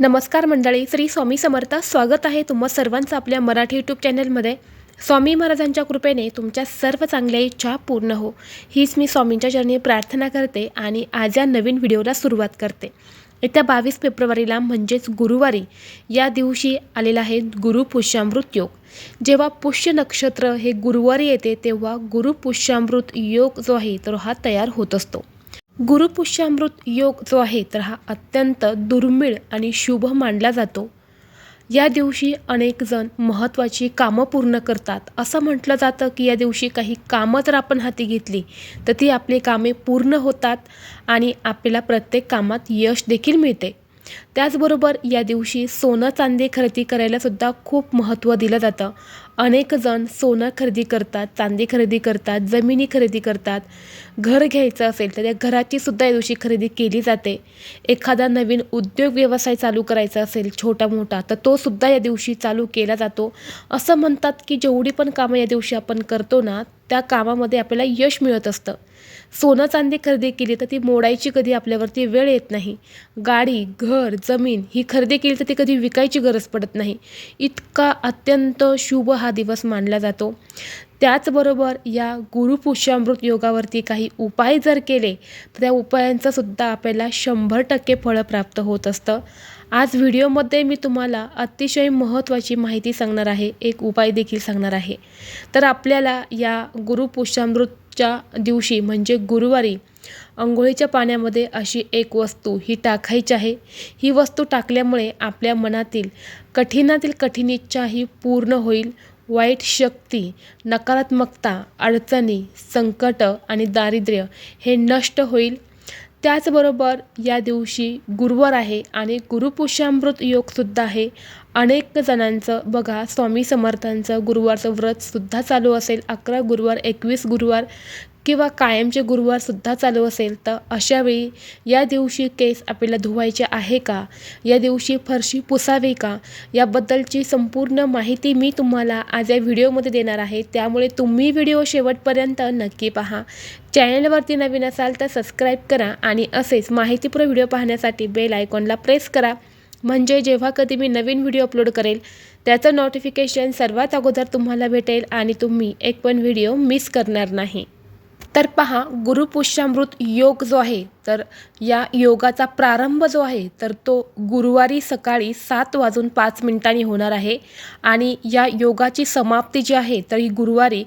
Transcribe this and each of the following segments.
नमस्कार मंडळी श्री स्वामी समर्थ. स्वागत आहे तुम्हा सर्वांचं आपल्या मराठी यूट्यूब चॅनलमध्ये स्वामी महाराजांच्या कृपेने तुमच्या सर्व चांगल्या इच्छा पूर्ण हो. हीच मी स्वामींच्या चरणी प्रार्थना करते आणि आज या नवीन व्हिडिओला सुरुवात करते. येत्या बावीस फेब्रुवारीला म्हणजेच गुरुवारी या दिवशी आलेला आहे गुरुपुष्यामृत योग. जेव्हा पुष्य नक्षत्र हे गुरुवारी येते तेव्हा गुरुपुष्यामृत योग जो आहे तर हा तयार होत असतो. गुरुपुष्यामृत योग जो आहे तर हा अत्यंत दुर्मिळ आणि शुभ मानला जातो. या दिवशी अनेकजण महत्त्वाची कामं पूर्ण करतात. असं म्हटलं जातं की या दिवशी काही कामं जर आपण हाती घेतली तर ती आपली कामे पूर्ण होतात आणि आपल्याला प्रत्येक कामात यश देखील मिळते. त्याचबरोबर या दिवशी सोनं चांदी खरेदी करायलासुद्धा खूप महत्त्व दिलं जातं. अनेक जण सोनं खरेदी करतात चांदी खरेदी करतात जमिनी खरेदी करतात. घर घ्यायचं असेल तर त्या घराची सुद्धा या दिवशी खरेदी केली जाते. एखादा नवीन उद्योग व्यवसाय चालू करायचा असेल छोटा मोठा तर तो सुद्धा या दिवशी चालू केला जातो. असं म्हणतात की जेवढी पण कामं या दिवशी आपण करतो ना त्या कामामध्ये आपल्याला यश मिळत असतं. सोनं चांदी खरेदी केली तर ती मोडायची कधी आपल्यावरती वेळ येत नाही. गाडी घर जमीन ही खरेदी केली तर ती कधी विकायची गरज पडत नाही. इतका अत्यंत शुभ हा दिवस मानला जातो. त्याचबरोबर या गुरुपुष्यामृत योगावरती काही उपाय जर केले तर त्या उपायांचं सुद्धा आपल्याला शंभर टक्के फळं प्राप्त होत असतं. आज व्हिडिओमध्ये मी तुम्हाला अतिशय महत्त्वाची माहिती सांगणार आहे. एक उपाय देखील सांगणार आहे. तर आपल्याला या गुरुपुष्यामृत च्या दिवशी म्हणजे गुरुवारी अंघोळीच्या पाण्यामध्ये अशी एक वस्तू ही टाकायची आहे. ही वस्तू टाकल्यामुळे आपल्या मनातील कठीणातील कठीण इच्छा ही पूर्ण होईल. वाईट शक्ती नकारात्मकता अडचणी संकट आणि दारिद्र्य हे नष्ट होईल. त्याचबरोबर या दिवशी गुरुवार आहे आणि गुरुपुष्यामृत योगसुद्धा आहे. अनेक जणांचं बघा स्वामी समर्थांचं गुरुवारचं व्रतसुद्धा चालू असेल. अकरा गुरुवार एकवीस गुरुवार किंवा कायमचे गुरुवारसुद्धा चालू असेल तर अशावेळी या दिवशी केस आपल्याला धुवायचे आहे का? या दिवशी फरशी पुसावी का? याबद्दलची संपूर्ण माहिती मी तुम्हाला आज या व्हिडिओमध्ये देणार आहे. त्यामुळे तुम्ही व्हिडिओ शेवटपर्यंत नक्की पहा. चॅनलवरती नवीन असाल तर सबस्क्राईब करा आणि असेच माहितीपूर्ण व्हिडिओ पाहण्यासाठी बेल आयकॉनला प्रेस करा. म्हणजे जेव्हा कधी मी नवीन व्हिडिओ अपलोड करेल त्याचं नोटिफिकेशन सर्वात अगोदर तुम्हाला भेटेल आणि तुम्ही एक पण व्हिडिओ मिस करणार नाही. तर पहा गुरुपुष्यामृत योग जो आहे तर या योगाचा प्रारंभ जो आहे तर तो गुरुवारी सकाळी सात वाजून पाच मिनिटांनी होणार आहे. आणि या योगाची समाप्ती जी आहे तर ही गुरुवारी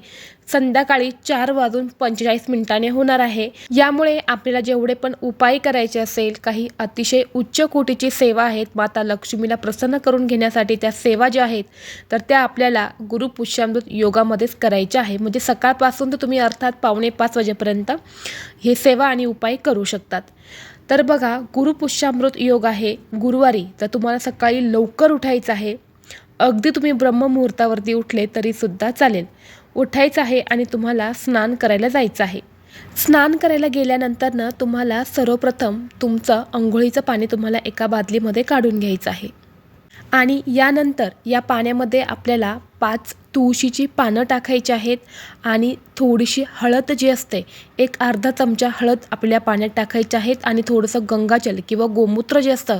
संध्याकाळी चार वाजून पंचेचाळीस मिनिटांनी होणार आहे. यामुळे आपल्याला जेवढे पण उपाय करायचे असेल काही अतिशय उच्च कोटीची सेवा आहेत माता लक्ष्मीला प्रसन्न करून घेण्यासाठी त्या सेवा ज्या आहेत तर त्या आपल्याला गुरुपुष्यामृत योगामध्येच करायच्या आहे. म्हणजे सकाळपासून तर तुम्ही अर्थात पावणे पाच वाजेपर्यंत हे सेवा आणि उपाय करू शकतात. तर बघा गुरुपुष्यामृत योग आहे गुरुवारी तर तुम्हाला सकाळी लवकर उठायचं आहे. अगदी तुम्ही ब्रह्ममुहूर्तावरती उठले तरीसुद्धा चालेल. उठायचं आहे आणि तुम्हाला स्नान करायला जायचं आहे. स्नान करायला गेल्यानंतर ना तुम्हाला सर्वप्रथम तुमचं अंघोळीचं पाणी तुम्हाला एका बादलीमध्ये काढून घ्यायचं आहे. आणि यानंतर या पाण्यामध्ये आपल्याला पाच तुळशीची पानं टाकायची आहेत आणि थोडीशी हळद जी असते एक अर्धा चमचा हळद आपल्या पाण्यात टाकायची आहेत आणि थोडंसं गंगाजल किंवा गोमूत्र जे असतं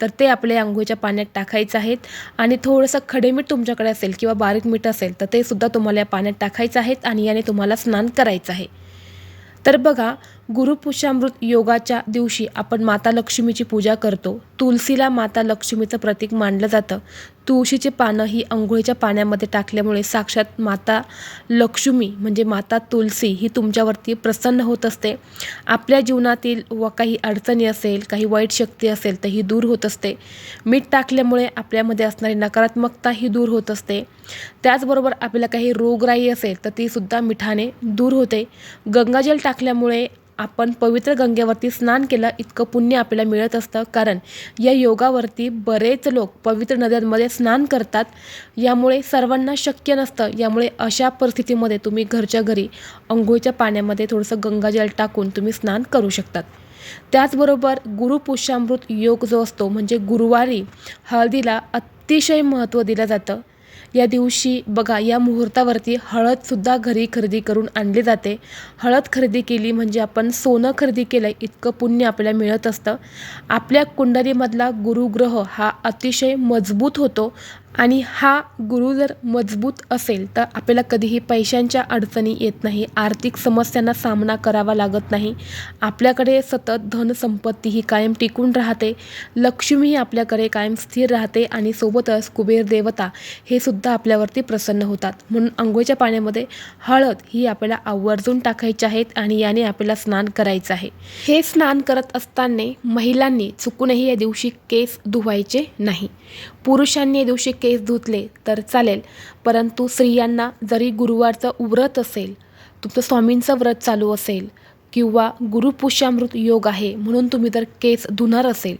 तर ते आपल्या आंघोळीच्या पाण्यात टाकायचं आहेत. आणि थोडंसं खडे मीठ तुमच्याकडे असेल किंवा बारीक मीठ असेल तर ते सुद्धा तुम्हाला या पाण्यात टाकायचं आहेत आणि याने तुम्हाला स्नान करायचं आहे. तर बघा गुरुपुष्यामृत योगाच्या दिवशी आपण माता लक्ष्मीची पूजा करतो. तुलसीला माता लक्ष्मीचं प्रतीक मानलं जातं. तुळशीची पानं ही अंघोळीच्या पाण्यामध्ये टाकल्यामुळे साक्षात माता लक्ष्मी म्हणजे माता तुलसी ही तुमच्यावरती प्रसन्न होत असते. आपल्या जीवनातील व काही अडचणी असेल काही वाईट शक्ती असेल तर ही दूर होत असते. मीठ टाकल्यामुळे आपल्यामध्ये असणारी नकारात्मकता ही दूर होत असते. त्याचबरोबर आपल्याला काही रोगराई असेल तर तीसुद्धा मिठाने दूर होते. गंगाजल टाकल्यामुळे आपण पवित्र गंगेवरती स्नान केलं इतकं पुण्य आपल्याला मिळत असतं. कारण या योगावरती बरेच लोक पवित्र नद्यांमध्ये स्नान करतात. यामुळे सर्वांना शक्य नसतं. यामुळे अशा परिस्थितीमध्ये तुम्ही घरच्या घरी अंघोळीच्या पाण्यामध्ये थोडंसं गंगाजल टाकून तुम्ही स्नान करू शकतात. त्याचबरोबर गुरुपुष्यामृत योग जो असतो म्हणजे गुरुवारी हळदीला अतिशय महत्त्व दिलं जातं. या दिवशी बघा या मुहूर्तावरती हळदसुद्धा घरी खरेदी करून आणली जाते. हळद खरेदी केली म्हणजे आपण सोनं खरेदी केलं इतकं पुण्य आपल्याला मिळत असतं. आपल्या कुंडलीमधला गुरुग्रह हा अतिशय मजबूत होतो आणि हा गुरु जर मजबूत असेल तर आपल्याला कधीही पैशांच्या अडचणी येत नाही आर्थिक समस्यांना सामना करावा लागत नाही. आपल्याकडे सतत धनसंपत्ती ही कायम टिकून राहते. लक्ष्मी ही आपल्याकडे कायम स्थिर राहते आणि सोबतच कुबेर देवता हे सुद्धा आपल्यावरती प्रसन्न होतात. म्हणून अंघोळीच्या पाण्यामध्ये हळद ही आपल्याला आवर्जून टाकायची आहेत आणि याने आपल्याला स्नान करायचं आहे. हे स्नान करत असताना महिलांनी चुकूनही या दिवशी केस धुवायचे नाही. पुरुषांनी या दिवशी केस धुतले तर चालेल. परंतु स्त्रियांना जरी गुरुवारचं व्रत असेल तुमचं स्वामींचं व्रत चालू असेल किंवा गुरुपुष्यामृत योग आहे म्हणून तुम्ही जर केस धुणार असेल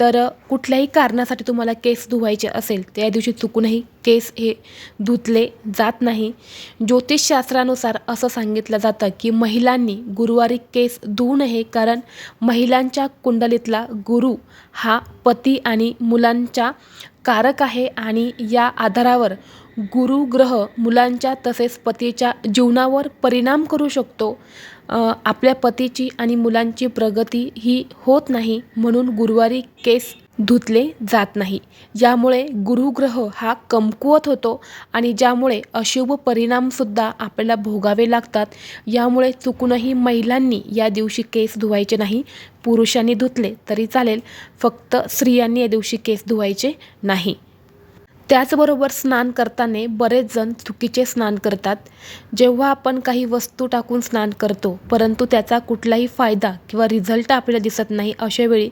तर कुठल्याही कारणासाठी तुम्हाला केस धुवायचे असेल त्या दिवशी चुकूनही केस हे धुतले जात नाही. ज्योतिषशास्त्रानुसार असं सांगितलं जातं की महिलांनी गुरुवारी केस धुवू नये कारण महिलांच्या कुंडलीतला गुरु हा पती आणि मुलांच्या कारक आहे आणि या आधारावर गुरुग्रह मुलांच्या तसेच पतीच्या जीवनावर परिणाम करू शकतो. आपल्या पतीची आणि मुलांची प्रगती ही होत नाही म्हणून गुरुवारी केस धुतले जात नाही. यामुळे गुरुग्रह हा कमकुवत होतो आणि ज्यामुळे अशुभ परिणामसुद्धा आपल्याला भोगावे लागतात यामुळे चुकूनही महिलांनी या दिवशी केस धुवायचे नाही पुरुषांनी धुतले तरी चालेल फक्त स्त्रियांनी या दिवशी केस धुवायचे नाही. त्याचबरोबर स्नान करताना बरेच जण चुकीचे स्नान करतात. जेव्हा आपण काही वस्तू टाकून स्नान करतो परंतु त्याचा कुठलाही फायदा किंवा रिझल्ट आपल्याला दिसत नाही अशा वेळी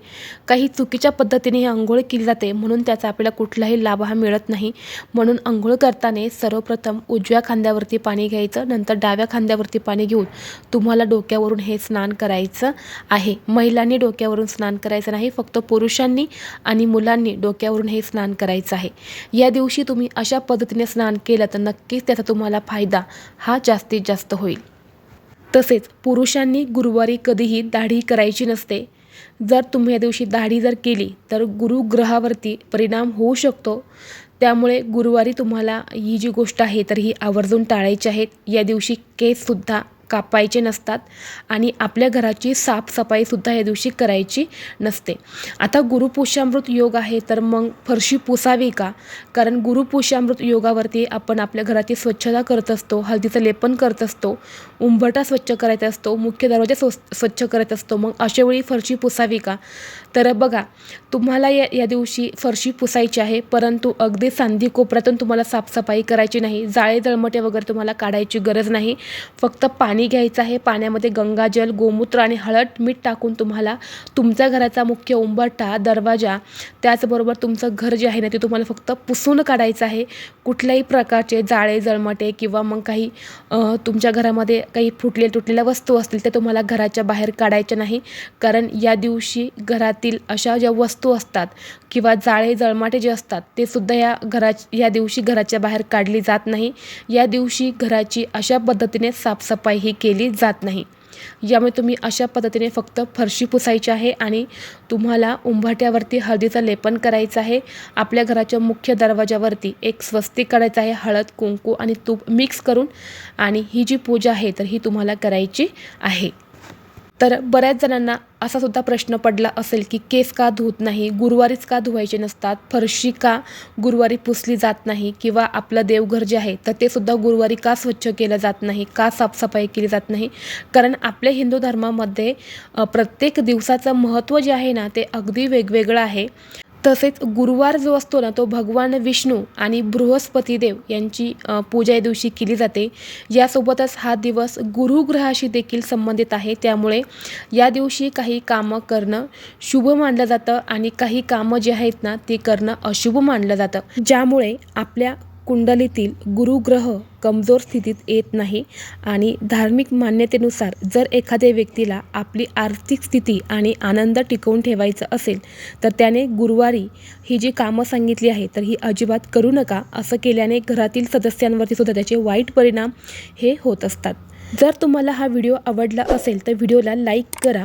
काही चुकीच्या पद्धतीने ही आंघोळ केली जाते म्हणून त्याचा आपल्याला कुठलाही लाभ हा मिळत नाही. म्हणून आंघोळ करताना सर्वप्रथम उजव्या खांद्यावरती पाणी घ्यायचं नंतर डाव्या खांद्यावरती पाणी घेऊन तुम्हाला डोक्यावरून हे स्नान करायचं आहे. महिलांनी डोक्यावरून स्नान करायचं नाही फक्त पुरुषांनी आणि मुलांनी डोक्यावरून हे स्नान करायचं आहे. या दिवशी तुम्ही अशा पद्धतीने स्नान केलं तर नक्कीच त्याचा तुम्हाला फायदा हा जास्तीत जास्त होईल. तसेच पुरुषांनी गुरुवारी कधीही दाढी करायची नसते. जर तुम्ही या दिवशी दाढी जर केली तर गुरुग्रहावरती परिणाम होऊ शकतो. त्यामुळे गुरुवारी तुम्हाला ही जी गोष्ट आहे तर ही आवर्जून टाळायची आहेत या दिवशी केससुद्धा कापायचे नसतात आणि आपल्या घराची साफसफाईसुद्धा या दिवशी करायची नसते. आता गुरुपुष्यामृत योग आहे तर मग फरशी पुसावी का? कारण गुरुपुष्यामृत योगावरती आपण आपल्या घराची स्वच्छता करत असतो हळदीचं लेपन करत असतो उंबरटा स्वच्छ करायचा असतो मुख्य दरवाजा स्वच्छ करत असतो मग अशावेळी फरशी पुसावी का? तर बघा तुम्हाला या या दिवशी फरशी पुसायची आहे परंतु अगदी सांधी कोपऱ्यातून तुम्हाला साफसफाई करायची नाही जाळे जळमटे वगैरे तुम्हाला काढायची गरज नाही. फक्त पाणी घ्यायचं आहे पाण्यामध्ये गंगाजल गोमूत्र आणि हळद मीठ टाकून तुम्हाला तुमच्या घराचा मुख्य उंबरठा दरवाजा त्याचबरोबर तुमचं घर जे आहे ना ते तुम्हाला फक्त पुसून काढायचं आहे. कुठल्याही प्रकारचे जाळे जळमटे किंवा मग काही तुमच्या घरामध्ये काही फुटले तुटलेल्या वस्तू असतील त्या तुम्हाला घराच्या बाहेर काढायच्या नाही. कारण या दिवशी घरातील अशा ज्या वस्तू असतात किंवा जाळे जळमाटे जे असतात ते सुद्धा या घरा या दिवशी घराच्या बाहेर काढली जात नाही. या दिवशी घराची अशा पद्धतीने साफसफाई ही केली जात नाही. यामुळे तुम्ही अशा पद्धतीने फक्त फरशी पुसायची आहे आणि तुम्हाला उंबाट्यावरती हळदीचं लेपन करायचं आहे. आपल्या घराच्या मुख्य दरवाजावरती एक स्वस्तिक काढायचं आहे. हळद कुंकू आणि तूप मिक्स करून आणि ही जी पूजा आहे तर ही तुम्हाला करायची आहे. तर बऱ्याच जणांना असा सुद्धा प्रश्न पडला असेल की केस का धुत नाही गुरुवारीच का धुवायचे नसतात फरशी का गुरुवारी पुसली जात नाही किंवा आपलं देवघर जे आहे तर ते सुद्धा गुरुवारी का स्वच्छ केलं जात नाही का साफसफाई केली जात नाही? कारण आपल्या हिंदू धर्मामध्ये प्रत्येक दिवसाचं महत्त्व जे आहे ना ते अगदी वेगवेगळं आहे. तसेच गुरुवार जो असतो ना तो भगवान विष्णू आणि बृहस्पती देव यांची पूजा या दिवशी केली जाते. यासोबतच हा दिवस गुरुग्रहाशी देखील संबंधित आहे. त्यामुळे या दिवशी काही कामं करणं शुभ मानलं जातं आणि काही कामं जी आहेत ना ती करणं अशुभ मानलं जातं. ज्यामुळे आपल्या कुंडलीतील गुरुग्रह कमजोर स्थितीत येत नाही आणि धार्मिक मान्यतेनुसार जर एखाद्या व्यक्तीला आपली आर्थिक स्थिती आणि आनंद टिकवून ठेवायचं असेल तर त्याने गुरुवारी ही जी कामं सांगितली आहे तर ही अजिबात करू नका असं केल्याने घरातील सदस्यांवरती सुद्धा त्याचे वाईट परिणाम हे होत असतात. जर तुम्हाला हा व्हिडिओ आवडला असेल तर व्हिडिओला लाईक करा